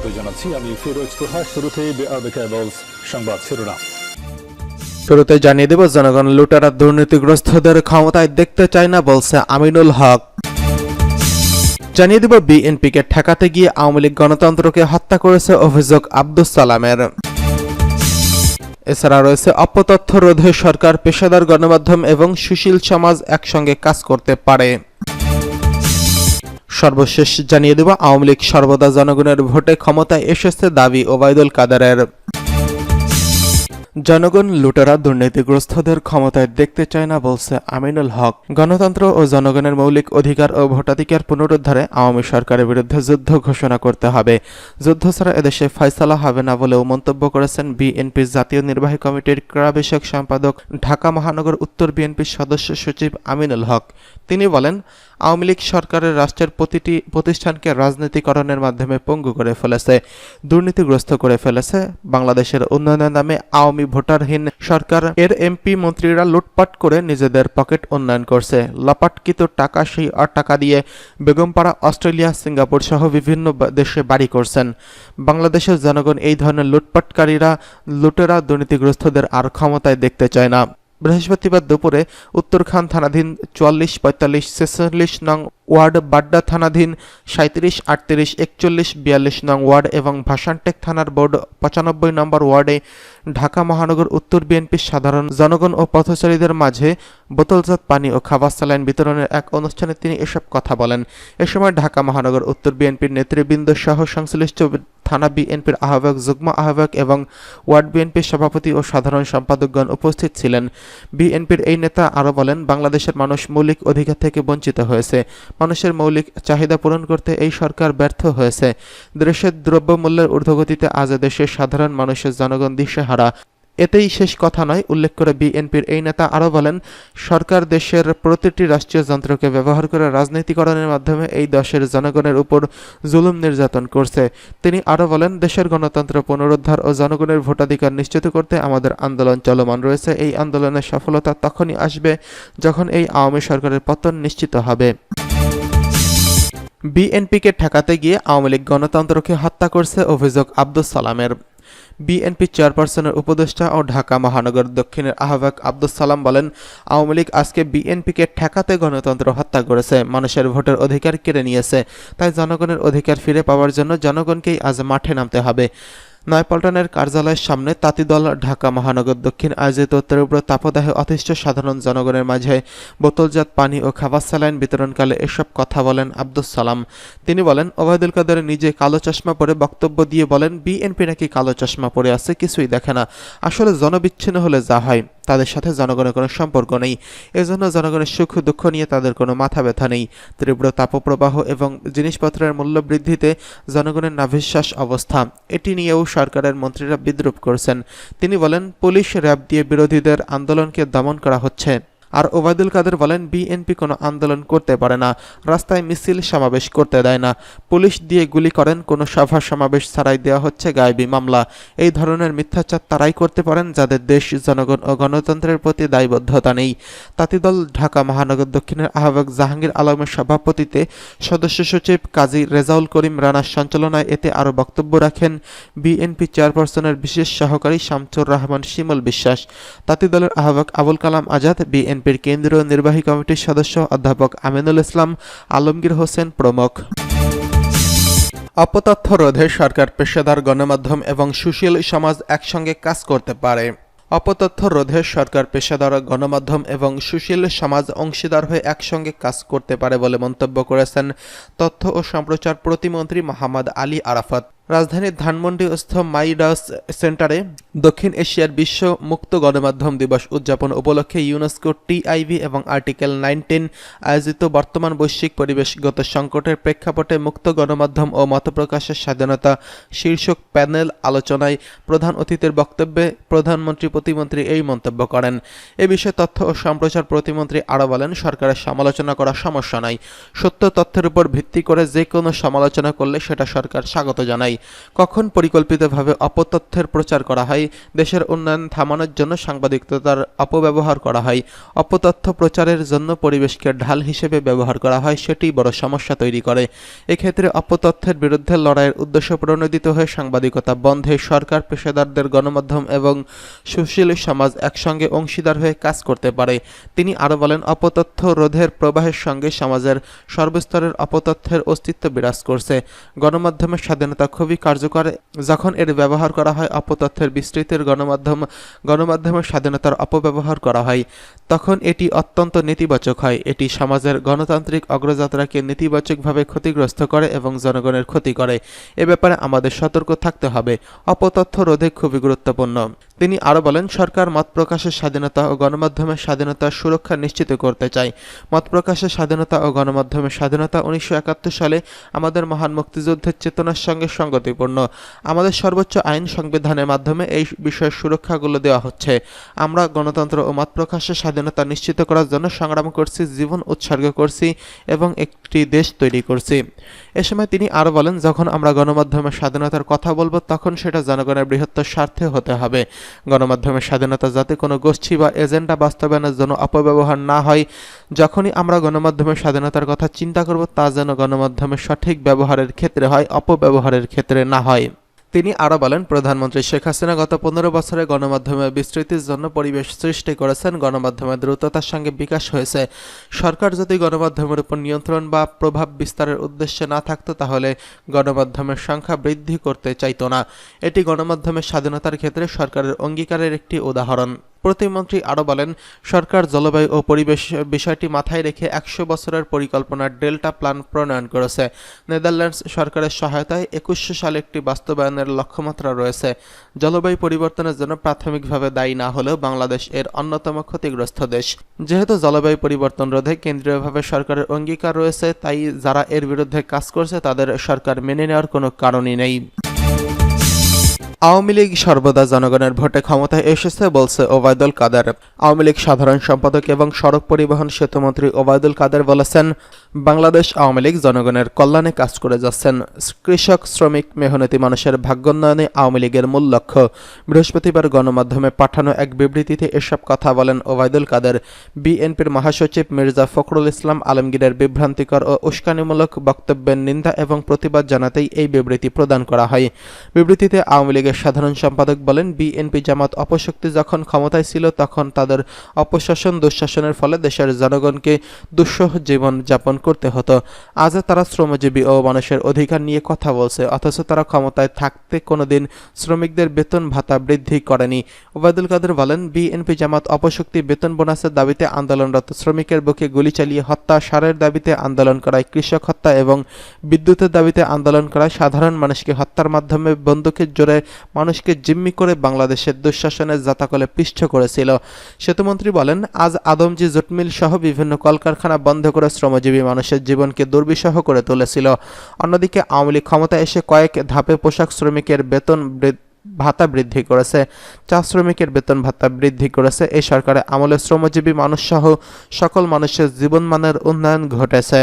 স্বাগত জানাচ্ছি। আমি ফিরোজ শুরুতেই কেবলস সংবাদ শিরোনাম। শুরুতে জানিয়ে দেব, জনগণ লুটেরা দুর্নীতিগ্রস্তদের ক্ষমতায় দেখতে চায় না, বলছে আমিনুল হক। জানিয়ে দেব, বিএনপিকে ঠেকাতে গিয়ে আওয়ামী লীগ গণতন্ত্রকে হত্যা করেছে অভিযোগ আব্দুস সালামের। এছাড়া রয়েছে অপতথ্য রোধে সরকার পেশাদার গণমাধ্যম এবং সুশীল সমাজ একসঙ্গে কাজ করতে পারে। সর্বশেষ জানিয়ে দেব, আওয়ামী লীগ সর্বদা জনগণের ভোটে ক্ষমতায় এসেছে দাবি ওবায়দুল কাদারের। জনগণ লুটেরা দুর্নীতিগ্রস্তদের ক্ষমতায় দেখতে চায় না বলছে আমিনুল হক। গণতন্ত্র ও জনগণের মৌলিক অধিকার ও ভোটাধিকার পুনরুদ্ধারে আওয়ামী সরকারের বিরুদ্ধে যুদ্ধ ঘোষণা করতে হবে। যুদ্ধ ছাড়া এদেশে ফয়সালা হবে না বলেও মন্তব্য করেছেন বিএনপির জাতীয় নির্বাহী কমিটির ক্রীড়া সম্পাদক, ঢাকা মহানগর উত্তর বিএনপির সদস্য সচিব আমিনুল হক। তিনি বলেন আওয়ামী লীগ সরকারের রাষ্ট্রের প্রতিটি প্রতিষ্ঠানকে রাজনীতিকরণের মাধ্যমে পঙ্গু করে ফেলেছে, দুর্নীতিগ্রস্ত করে ফেলেছে। বাংলাদেশের উন্নয়নের নামে আওয়ামী ভোটারহীন সরকার, এর এমপি মন্ত্রীরা লুটপাট করে নিজেদের পকেট উন্নয়ন করছে। লাপাটকিত টাকা সেই আর টাকা দিয়ে বেগমপাড়া, অস্ট্রেলিয়া, সিঙ্গাপুর সহ বিভিন্ন দেশে বাড়ি করছেন। বাংলাদেশের জনগণ এই ধরনের লুটপাটকারীরা, লুটেরা, দুর্নীতিগ্রস্তদের আর ক্ষমতায় দেখতে চায় না। বৃহস্পতিবার দুপুরে উত্তরখান থানাধীন চুয়াল্লিশ পঁয়তাল্লিশ ছেচল্লিশ নং ওয়ার্ড বাড্ডা থানাধীন সাঁত্রিশ আটত্রিশ, একচল্লিশ, বিয়াল্লিশ নং ওয়ার্ড এবং ভাসানটেক থানার বোর্ড পঁচানব্বই নম্বর ওয়ার্ডে ঢাকা মহানগর উত্তর বিএনপির সাধারণ জনগণ ও পথচারীদের মাঝে বোতলজাত পানি ও খাবার স্যালাইন বিতরণের এক অনুষ্ঠানে তিনি এসব কথা বলেন। এ সময় ঢাকা মহানগর উত্তর বিএনপির নেতৃবৃন্দ সহ সংশ্লিষ্ট থানা বিএনপির আহ্বায়ক, যুগ্ম আহ্বায়ক এবং ওয়ার্ড বিএনপির সভাপতি ও সাধারণ সম্পাদকগণ উপস্থিত ছিলেন। বিএনপির এই নেতা আরও বলেন, বাংলাদেশের মানুষ মৌলিক অধিকার থেকে বঞ্চিত হয়েছে। মানুষের মৌলিক চাহিদা পূরণ করতে এই সরকার ব্যর্থ হয়েছে। দেশের দ্রব্যমূল্যের ঊর্ধ্বগতিতে আজ দেশের সাধারণ মানুষের জনগণ দিশেহারা। এতেই শেষ কথা নয়, উল্লেখ করে বিএনপির এই নেতা আরও বলেন, সরকার দেশের প্রতিটি রাষ্ট্রীয় যন্ত্রকে ব্যবহার করে রাজনীতিকরণের মাধ্যমে এই দেশের জনগণের উপর জুলুম নির্যাতন করছে। তিনি আরও বলেন, দেশের গণতন্ত্র পুনরুদ্ধার ও জনগণের ভোটাধিকার নিশ্চিত করতে আমাদের আন্দোলন চলমান রয়েছে। এই আন্দোলনের সফলতা তখনই আসবে যখন এই আওয়ামী সরকারের পতন নিশ্চিত হবে। বিএনপিকে ঠেকাতে গিয়ে আওয়ামী লীগ গণতন্ত্রকে হত্যা করছে অভিযোগ আব্দুল সালামের। বিএনপি চেয়ারপারসনের উপদেষ্টা ও ঢাকা মহানগর দক্ষিণের আহ্বায়ক আব্দুল সালাম বলেন, আওয়ামী লীগ আজকে বিএনপিকে ঠেকাতে গণতন্ত্র হত্যা করেছে, মানুষের ভোটের অধিকার কেড়ে নিয়েছে, তাই জনগণের অধিকার ফিরে পাওয়ার জন্য জনগণকেই আজ মাঠে নামতে হবে। নয়পল্টনের কার্যালয়ের সামনে তাঁতিদল ঢাকা মহানগর দক্ষিণ আয়োজিত তীব্র তাপদাহে অতিষ্ঠ সাধারণ জনগণের মাঝে বোতলজাত পানি ও খাবার স্যালাইন বিতরণকালে এসব কথা বলেন আব্দুস সালাম। তিনি বলেন, ওবায়দুল কাদের নিজে কালো চশমা পরে বক্তব্য দিয়ে বলেন, বিএনপি নাকি কালো চশমা পরে আছে কিছুই দেখে না। আসলে জনবিচ্ছিন্ন হলে যা হয়, তাদের সাথে জনগণের কোনো সম্পর্ক নেই। এজন্য জনগণের সুখ দুঃখ নিয়ে তাদের কোনো মাথা ব্যথা নেই। তীব্র তাপপ্রবাহ এবং জিনিসপত্রের মূল্য বৃদ্ধিতে জনগণের নাভিশ্বাস অবস্থা। এটি নিয়েও সরকারের মন্ত্রীরা বিদ্রুপ করছেন। তিনি বলেন পুলিশ র্যাব দিয়ে বিরোধীদের আন্দোলনকে দমন করা হচ্ছে। আর ওবায়দুল কাদের বলেন, বিএনপি কোনো আন্দোলন করতে পারে না, রাস্তায় মিছিল সমাবেশ করতে দেয় না। পুলিশ দিয়ে গুলি করেন, কোনো সভা সমাবেশ ছাড়াই দেওয়া হচ্ছে গায়েবী মামলা। এই ধরনের মিথ্যাচার তারাই করতে পারেন যাদের দেশ, জনগণ ও গণতন্ত্রের প্রতি দায়বদ্ধতা নেই। তাঁতিদল ঢাকা মহানগর দক্ষিণের আহ্বায়ক জাহাঙ্গীর আলমের সভাপতিতে সদস্য সচিব কাজী রেজাউল করিম রানার সঞ্চালনায় এতে আরও বক্তব্য রাখেন বিএনপি চেয়ারপারসনের বিশেষ সহকারী শামসুর রহমান শিমল বিশ্বাস। তাঁতিদলের আহ্বায়ক আবুল কালাম আজাদ বিএনপির কেন্দ্রীয় নির্বাহী কমিটির সদস্য অধ্যাপক আমিনুল ইসলাম আলমগীর হোসেন প্রমুখ। অপতথ্য রোধে সরকার পেশাদার গণমাধ্যম এবং সুশীল সমাজ একসঙ্গে কাজ করতে পারে। অপতথ্য রোধে সরকার পেশাদার গণমাধ্যম এবং সুশীল সমাজ অংশীদার হয়ে একসঙ্গে কাজ করতে পারে বলে মন্তব্য করেছেন তথ্য ও সম্প্রচার প্রতিমন্ত্রী মোহাম্মদ আলী আরাফাত। রাজধানীর ধানমন্ডিস্থ মাইডাস সেন্টারে দক্ষিণ এশিয়ার বিশ্ব মুক্ত গণমাধ্যম দিবস উদযাপন উপলক্ষে ইউনেস্কো টিআইভি এবং আর্টিকেল নাইনটিন আয়োজিত বর্তমান বৈশ্বিক পরিবেশগত সংকটের প্রেক্ষাপটে মুক্ত গণমাধ্যম ও মতপ্রকাশের স্বাধীনতা শীর্ষক প্যানেল আলোচনায় প্রধান অতিথির বক্তব্যে প্রধানমন্ত্রী প্রতিমন্ত্রী এই মন্তব্য করেন। এ বিষয়ে তথ্য ও সম্প্রচার প্রতিমন্ত্রী আরও বলেন, সরকারের সমালোচনা করা সমস্যা নাই। সত্য তথ্যের উপর ভিত্তি করে যে কোনো সমালোচনা করলে সেটা সরকার স্বাগত জানায়। কখন পরিকল্পিতভাবে অপতথ্যের প্রচার করা হয়, দেশের উন্নয়ন থামানোর জন্য সাংবাদিকতার অপব্যবহার করা হয়, অপতথ্য প্রচারের জন্য পরিবেশকে ঢাল হিসেবে ব্যবহার করা হয়, সেটি বড় সমস্যা তৈরি করে। এক্ষেত্রে অপতথ্যের বিরুদ্ধে লড়াইয়ের উদ্দেশ্য প্রণোদিত হয়ে সাংবাদিকতা বন্ধে সরকার, পেশাদারদের গণমাধ্যম এবং সুশীল সমাজ একসঙ্গে অংশীদার হয়ে কাজ করতে পারে। তিনি আরও বলেন, অপতথ্য রোধের প্রবাহের সঙ্গে সমাজের সর্বস্তরের অপতথ্যের অস্তিত্ব বিরাজ করছে। গণমাধ্যমের স্বাধীনতা খুবই কার্যকর যখন এর ব্যবহার করা হয়, অপতথ্যের বিস্তৃতির গণমাধ্যম, গণমাধ্যমের স্বাধীনতার অপব্যবহার করা হয়, তখন এটি অত্যন্ত নেতিবাচক হয়। এটি সমাজের গণতান্ত্রিক অগ্রযাত্রাকে নেতিবাচকভাবে ক্ষতিগ্রস্ত করে এবং জনগণের ক্ষতি করে। এ ব্যাপারে আমাদের সতর্ক থাকতে হবে। অপতথ্য রোধে খুবই গুরুত্বপূর্ণ। তিনি আরও বলেন, সরকার মত প্রকাশের স্বাধীনতা ও গণমাধ্যমের স্বাধীনতার সুরক্ষা নিশ্চিত করতে চায় মত প্রকাশের স্বাধীনতা ও গণমাধ্যমের স্বাধীনতা উনিশশো একাত্তর সালে আমাদের মহান মুক্তিযুদ্ধের চেতনার সঙ্গে সঙ্গতিপূর্ণ। আমাদের সর্বোচ্চ আইন সংবিধানের মাধ্যমে এই বিষয়ের সুরক্ষাগুলো দেওয়া হচ্ছে। আমরা গণতন্ত্র ও মত প্রকাশের স্বাধীনতা নিশ্চিত করার জন্য সংগ্রাম করছি, জীবন উৎসর্গ করছি এবং একটি দেশ তৈরি করছি। এ সময় তিনি আরও বলেন, যখন আমরা গণমাধ্যমের স্বাধীনতার কথা বলব, তখন সেটা জনগণের বৃহত্তর স্বার্থে হতে হবে। গণমাধ্যমের স্বাধীনতা যাতে কোনো গোষ্ঠী বা এজেন্ডা বাস্তবায়নের জন্য অপব্যবহার না হয়, যখনই আমরা গণমাধ্যমের স্বাধীনতার কথা চিন্তা করব, তা যেন গণমাধ্যমের সঠিক ব্যবহারের ক্ষেত্রে হয়, অপব্যবহারের ক্ষেত্রে না হয়। তিনি আরও বলেন, প্রধানমন্ত্রী শেখ হাসিনা গত পনেরো বছরে গণমাধ্যমের বিস্তৃতির জন্য পরিবেশ সৃষ্টি করেছেন। গণমাধ্যমের দ্রুততার সঙ্গে বিকাশ হয়েছে। সরকার যদি গণমাধ্যমের উপর নিয়ন্ত্রণ বা প্রভাব বিস্তারের উদ্দেশ্যে না থাকত, তাহলে গণমাধ্যমের সংখ্যা বৃদ্ধি করতে চাইত না। এটি গণমাধ্যমের স্বাধীনতার ক্ষেত্রে সরকারের অঙ্গীকারের একটি উদাহরণ। প্রতিমন্ত্রী আরও বলেন, সরকার, জলবায়ু ও পরিবেশ বিষয়টি মাথায় রেখে একশো বছরের পরিকল্পনার ডেল্টা প্ল্যান প্রণয়ন করেছে। নেদারল্যান্ডস সরকারের সহায়তায় একুশশো সালে একটি বাস্তবায়নের লক্ষ্যমাত্রা রয়েছে। জলবায়ু পরিবর্তনের জন্য প্রাথমিকভাবে দায়ী না হলেও বাংলাদেশ এর অন্যতম ক্ষতিগ্রস্ত দেশ। যেহেতু জলবায়ু পরিবর্তন রোধে কেন্দ্রীয়ভাবে সরকারের অঙ্গীকার রয়েছে, তাই যারা এর বিরুদ্ধে কাজ করছে, তাদের সরকার মেনে নেওয়ার কোনো কারণই নেই। আওয়ামী লীগ সর্বদা জনগণের ভোটে ক্ষমতায় এসেছে বলছে ওবায়দুল কাদের। আওয়ামী লীগ সাধারণ সম্পাদক এবং সড়ক পরিবহন সেতুমন্ত্রী ওবায়দুল কাদের বলেছেন, বাংলাদেশ আওয়ামী লীগ জনগণের কল্যাণে কাজ করে যাচ্ছেন। কৃষক, শ্রমিক, মেহনতি মানুষের ভাগ্যোন্নয়নে আওয়ামী লীগের মূল লক্ষ্য। বৃহস্পতিবার গণমাধ্যমে পাঠানো এক বিবৃতিতে এসব কথা বলেন ওবায়দুল কাদের। বিএনপির মহাসচিব মির্জা ফখরুল ইসলাম আলমগীরের বিভ্রান্তিকর ও উস্কানিমূলক বক্তব্যের নিন্দা এবং প্রতিবাদ জানাতেই এই বিবৃতি প্রদান করা হয়। বিবৃতিতে আওয়ামী লীগের সাধারণ সম্পাদক বলেন, বিএনপি জামাত অপশক্তি যখন ক্ষমতায় ছিল তখন তাদের অপশাসন দুঃশাসনের ফলে দেশের জনগণকে দুঃসহ জীবন যাপন করতে হতো। আজ তারা শ্রমজীবী ও মানুষের অধিকার নিয়ে কথা বলছে, অথচ তারা ক্ষমতায় থাকতে কোনোদিন শ্রমিকদের বেতন ভাতা বৃদ্ধি করেনি। ওবায়দুল কাদের বলেন, বিএনপি জামাত অপশক্তি বেতন বোনাসের দাবিতে আন্দোলনরত শ্রমিকের বুকে গুলি চালিয়ে হত্যা, সারের দাবিতে আন্দোলন করায় কৃষক হত্যা এবং বিদ্যুতের দাবিতে আন্দোলন করায় সাধারণ মানুষকে হত্যার মাধ্যমে বন্দুকের জোরে মানুষকে জিম্মি করে বাংলাদেশের দুঃশাসনের জাতাকলে পিষ্ট করেছিল। সেতুমন্ত্রী বলেন, আজ আদমজি জুটমিল সহ বিভিন্ন কলকারখানা বন্ধ করে শ্রমজীবী মানুষের জীবনকে দুর্বিষহ করে তুলেছিল। অন্যদিকে আওয়ামী লীগ ক্ষমতা এসে কয়েক ধাপে পোশাক শ্রমিকের বেতন ভাতা বৃদ্ধি করেছে। চা শ্রমিকের বেতন ভাতা বৃদ্ধি করেছে। এই সরকারের আমলে শ্রমজীবী মানুষ সহ সকল মানুষের জীবনমানের উন্নয়ন ঘটেছে।